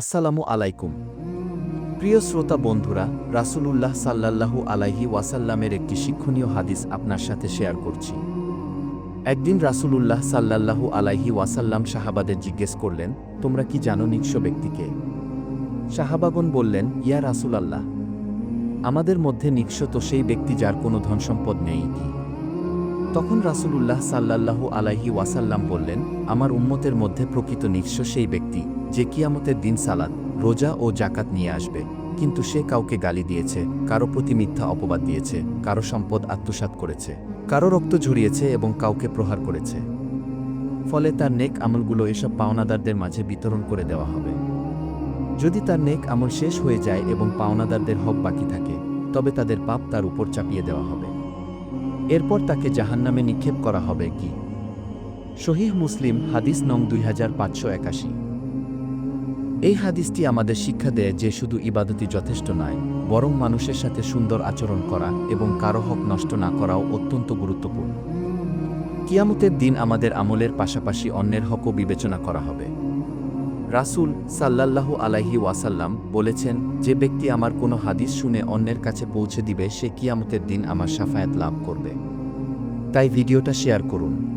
আসসালামু আলাইকুম। প্রিয় শ্রোতা বন্ধুরা, রাসূলুল্লাহ সাল্লাল্লাহু আলাইহি ওয়াসাল্লামের একটি শিক্ষণীয় হাদিস আপনার সাথে শেয়ার করছি। একদিন রাসূলুল্লাহ সাল্লাল্লাহু আলাইহি ওয়াসাল্লাম সাহাবাদের জিজ্ঞেস করলেন, তোমরা কি জানো নিঃস্ব ব্যক্তিকে? সাহাবাগণ বললেন, ইয়া রাসূলাল্লাহ, আমাদের মধ্যে নিঃস্ব তো সেই ব্যক্তি যার কোনো ধনসম্পদ নেই কি? তখন রাসূলুল্লাহ সাল্লাল্লাহু আলাইহি ওয়াসাল্লাম বললেন, আমার উম্মতের মধ্যে প্রকৃত নিঃস্ব সেই ব্যক্তি। যে কিয়ামতের দিন সালাদ, রোজা ও জাকাত নিয়ে আসবে। কিন্তু সে কাউকে গালি দিয়েছে, কারও প্রতি মিথ্যা অপবাদ দিয়েছে, কারও সম্পদ আত্মসাৎ করেছে, কারও রক্ত ঝরিয়েছে এবং কাউকে প্রহার করেছে। ফলে তার নেক আমলগুলো এসব পাওনাদারদের মাঝে বিতরণ করে দেওয়া হবে। যদি তার নেক আমল শেষ হয়ে যায় এবং পাওনাদারদের হক বাকি থাকে, তবে তাদের পাপ তার উপর চাপিয়ে দেওয়া হবে। এরপর তাকে জাহান্নামে নিক্ষেপ করা হবে কি? শহীহ মুসলিম, হাদিস নং দুই হাজার পাঁচশো একাশি। এই হাদিসটি আমাদের শিক্ষা দেয় যে শুধু ইবাদতই যথেষ্ট নয়, বরং মানুষের সাথে সুন্দর আচরণ করা এবং কারও হক নষ্ট না করাও অত্যন্ত গুরুত্বপূর্ণ। কিয়ামতের দিন আমাদের আমলের পাশাপাশি অন্যের হকও বিবেচনা করা হবে। রাসূল সাল্লাল্লাহু আলাইহি ওয়াসাল্লাম বলেছেন, যে ব্যক্তি আমার কোনো হাদিস শুনে অন্যের কাছে পৌঁছে দিবে, সে কিয়ামতের দিন আমার সাফায়াত লাভ করবে। তাই ভিডিওটা শেয়ার করুন।